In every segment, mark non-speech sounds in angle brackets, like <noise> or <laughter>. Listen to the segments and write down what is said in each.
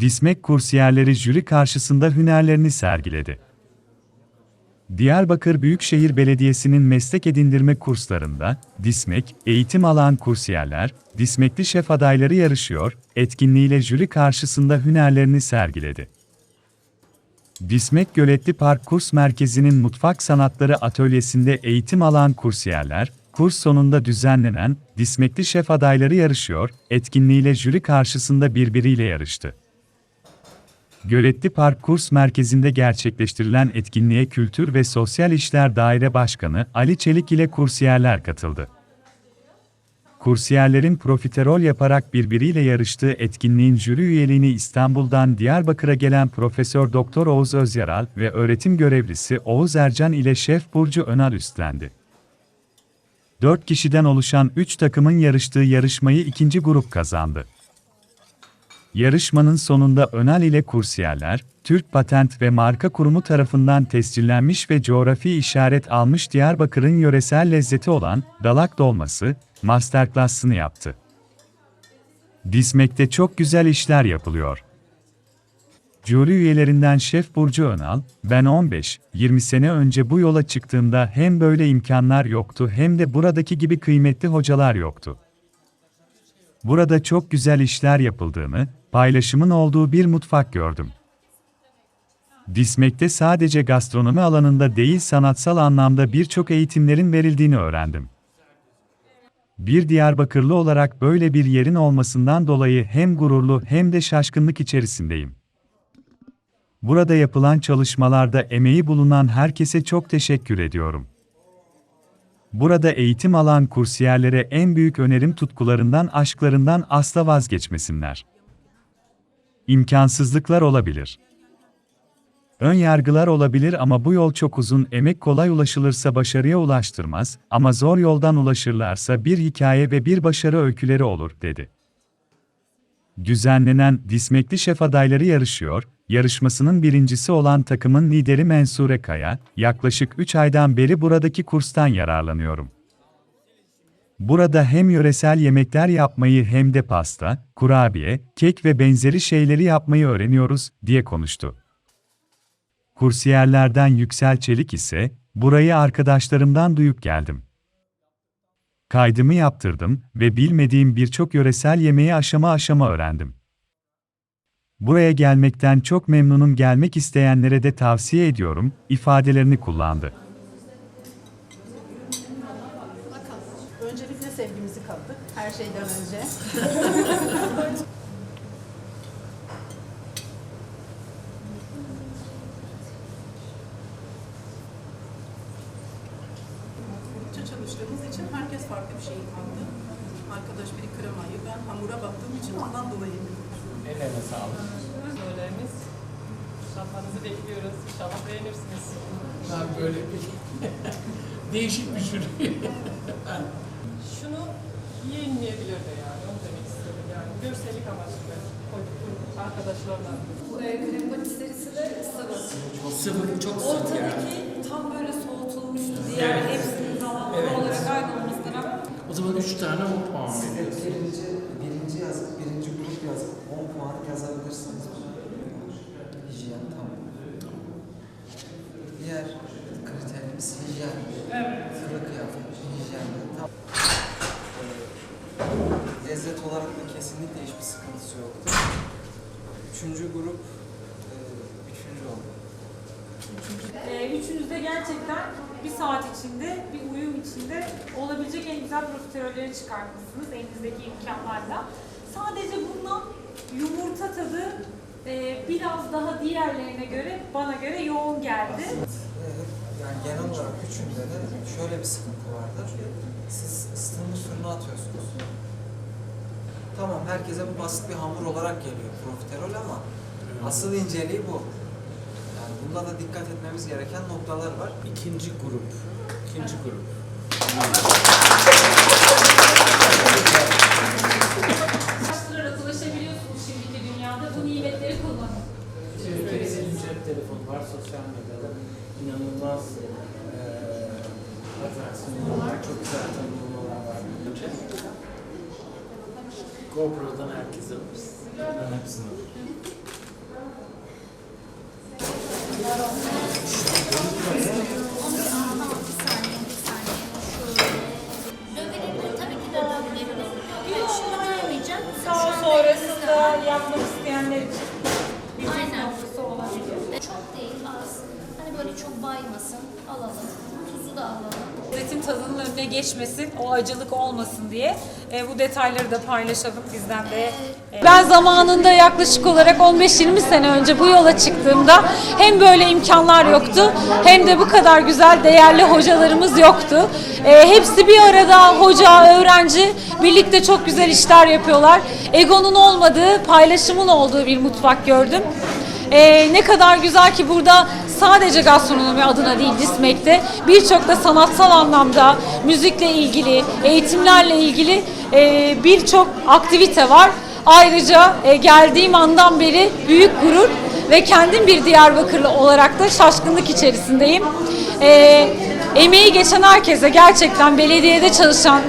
Dismek kursiyerleri jüri karşısında hünerlerini sergiledi. Diyarbakır Büyükşehir Belediyesi'nin meslek edindirme kurslarında, Dismek, eğitim alan kursiyerler, Dismekli şef adayları yarışıyor, etkinliğiyle jüri karşısında hünerlerini sergiledi. Dismek Göletli Park Kurs Merkezi'nin Mutfak Sanatları Atölyesi'nde eğitim alan kursiyerler, kurs sonunda düzenlenen Dismekli Şef adayları yarışıyor, etkinliğiyle jüri karşısında birbiriyle yarıştı. Göletli Park Kurs Merkezi'nde gerçekleştirilen etkinliğe Kültür ve Sosyal İşler Daire Başkanı Ali Çelik ile kursiyerler katıldı. Kursiyerlerin profiterol yaparak birbiriyle yarıştığı etkinliğin jüri üyeliğini İstanbul'dan Diyarbakır'a gelen Profesör Doktor Oğuz Özyaral ve öğretim görevlisi Oğuz Ercan ile Şef Burcu Önal üstlendi. 4 kişiden oluşan 3 takımın yarıştığı yarışmayı ikinci grup kazandı. Yarışmanın sonunda Önal ile kursiyerler, Türk Patent ve Marka Kurumu tarafından tescillenmiş ve coğrafi işaret almış Diyarbakır'ın yöresel lezzeti olan dalak dolması, masterclass'ını yaptı. Dismek'te çok güzel işler yapılıyor. Jüri üyelerinden Şef Burcu Önal, ben 15-20 sene önce bu yola çıktığımda hem böyle imkanlar yoktu hem de buradaki gibi kıymetli hocalar yoktu. Burada çok güzel işler yapıldığını, paylaşımın olduğu bir mutfak gördüm. Dismek'te sadece gastronomi alanında değil sanatsal anlamda birçok eğitimlerin verildiğini öğrendim. Bir Diyarbakırlı olarak böyle bir yerin olmasından dolayı hem gururlu hem de şaşkınlık içerisindeyim. Burada yapılan çalışmalarda emeği bulunan herkese çok teşekkür ediyorum. Burada eğitim alan kursiyerlere en büyük önerim tutkularından, aşklarından asla vazgeçmesinler. İmkansızlıklar olabilir. Ön yargılar olabilir ama bu yol çok uzun, emek kolay ulaşılırsa başarıya ulaştırmaz ama zor yoldan ulaşırlarsa bir hikaye ve bir başarı öyküleri olur, dedi. Düzenlenen Dismekli Şef adayları yarışıyor, yarışmasının birincisi olan takımın lideri Mensure Kaya, yaklaşık 3 aydan beri buradaki kurstan yararlanıyorum. Burada hem yöresel yemekler yapmayı hem de pasta, kurabiye, kek ve benzeri şeyleri yapmayı öğreniyoruz, diye konuştu. Kursiyerlerden Yüksel Çelik ise, burayı arkadaşlarımdan duyup geldim. Kaydımı yaptırdım ve bilmediğim birçok yöresel yemeği aşama aşama öğrendim. Buraya gelmekten çok memnunum gelmek isteyenlere de tavsiye ediyorum, ifadelerini kullandı. Şeyden önce. Çalıştığımız için herkes farklı bir şey kattı. Arkadaş biri kremayı, ben hamura baktığım için ondan dolayı Ellerine sağlık. Söylerimiz. Şafanızı bekliyoruz. İnşallah beğenirsiniz. Ben böyle bir <laughs> değişik bir jüri. Şunu yenmeyebilir de yani. Onu demek istedim yani. Görsellik amaçlı arkadaşlarla. Bu e, krem patisserisi de sıvı. Sıvı çok sıvı yani. Ortadaki tam böyle soğutulmuştu. Diğer hepsinin zamanlı Evet. olarak aynı olmasına rağmen O zaman üç tane on puan Siz Lezzet olarak da kesinlikle hiçbir sıkıntısı yoktu. Üçüncü grup, e, üçüncü oldu. Ee, üçünüz de gerçekten bir saat içinde, bir uyum içinde olabilecek en güzel profiterolleri çıkartmışsınız elinizdeki imkanlarla. Sadece bundan yumurta tadı e, biraz daha diğerlerine göre, bana göre yoğun geldi. Ve yani genel olarak üçünde de şöyle bir sıkıntı vardı. Siz Tamam herkese bu basit bir hamur olarak geliyor profiterol ama asıl inceliği bu. Yani bunda da dikkat etmemiz gereken noktalar var. İkinci grup. İkinci grup. Araştırarak ulaşabiliyorsunuz şimdiki dünyada. Bu nimetleri kullanın. Türkiye'nin cep telefonu var, sosyal medyada inanılmaz eee atraksiyonlar çok güzel tanımlamalar GoPro'dan herkes alırız. Ben hepsini alırım. Sağ sonrasında yapmak isteyenler için bir Aynen. olabilir. Çok değil az. Hani böyle çok baymasın. Alalım. Alalım. Lezzetin tadının önüne geçmesin, o acılık olmasın diye e, bu detayları da paylaşalım bizden de. Ben zamanında yaklaşık olarak 15-20 sene önce bu yola çıktığımda hem böyle imkanlar yoktu hem de bu kadar güzel değerli hocalarımız yoktu. E, hepsi bir arada hoca, öğrenci birlikte çok güzel işler yapıyorlar. Egonun olmadığı, paylaşımın olduğu bir mutfak gördüm. Ee, ne kadar güzel ki burada sadece gastronomi adına değil Dismek'te birçok da sanatsal anlamda müzikle ilgili, eğitimlerle ilgili e, birçok aktivite var. Ayrıca e, geldiğim andan beri büyük gurur ve kendim bir Diyarbakırlı olarak da şaşkınlık içerisindeyim. Ee, emeği geçen herkese gerçekten belediyede çalışan,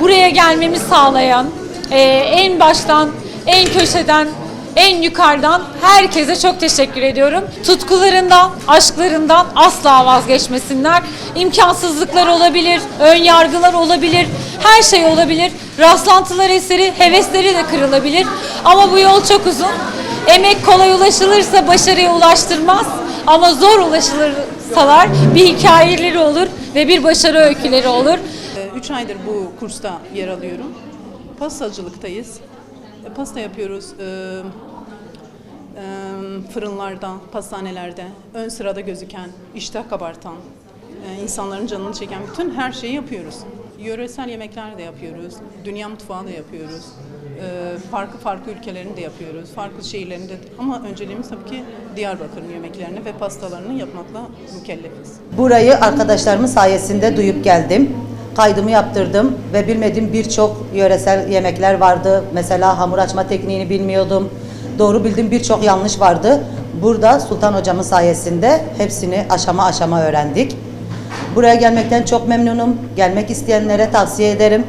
buraya gelmemi sağlayan, e, en baştan, en köşeden, en yukarıdan herkese çok teşekkür ediyorum. Tutkularından, aşklarından asla vazgeçmesinler. İmkansızlıklar olabilir, ön yargılar olabilir, her şey olabilir. Rastlantılar eseri, hevesleri de kırılabilir. Ama bu yol çok uzun. Emek kolay ulaşılırsa başarıya ulaştırmaz. Ama zor ulaşılırsalar bir hikayeleri olur ve bir başarı öyküleri olur. 3 aydır bu kursta yer alıyorum. Pastacılıktayız. E, Pasta yapıyoruz. e, e, fırınlarda, pastanelerde, ön sırada gözüken, iştah kabartan, e, insanların canını çeken bütün her şeyi yapıyoruz. Yöresel yemekler de yapıyoruz, dünya mutfağı da yapıyoruz, e, farklı farklı ülkelerini de yapıyoruz, farklı şehirlerinde ama önceliğimiz tabii ki Diyarbakır'ın yemeklerini ve pastalarını yapmakla mükellefiz. Burayı arkadaşlarımın sayesinde duyup geldim. Kaydımı yaptırdım ve bilmediğim birçok yöresel yemekler vardı. Mesela hamur açma tekniğini bilmiyordum. Doğru bildiğim birçok yanlış vardı. Burada Sultan hocamın sayesinde hepsini aşama aşama öğrendik. Buraya gelmekten çok memnunum. Gelmek isteyenlere tavsiye ederim.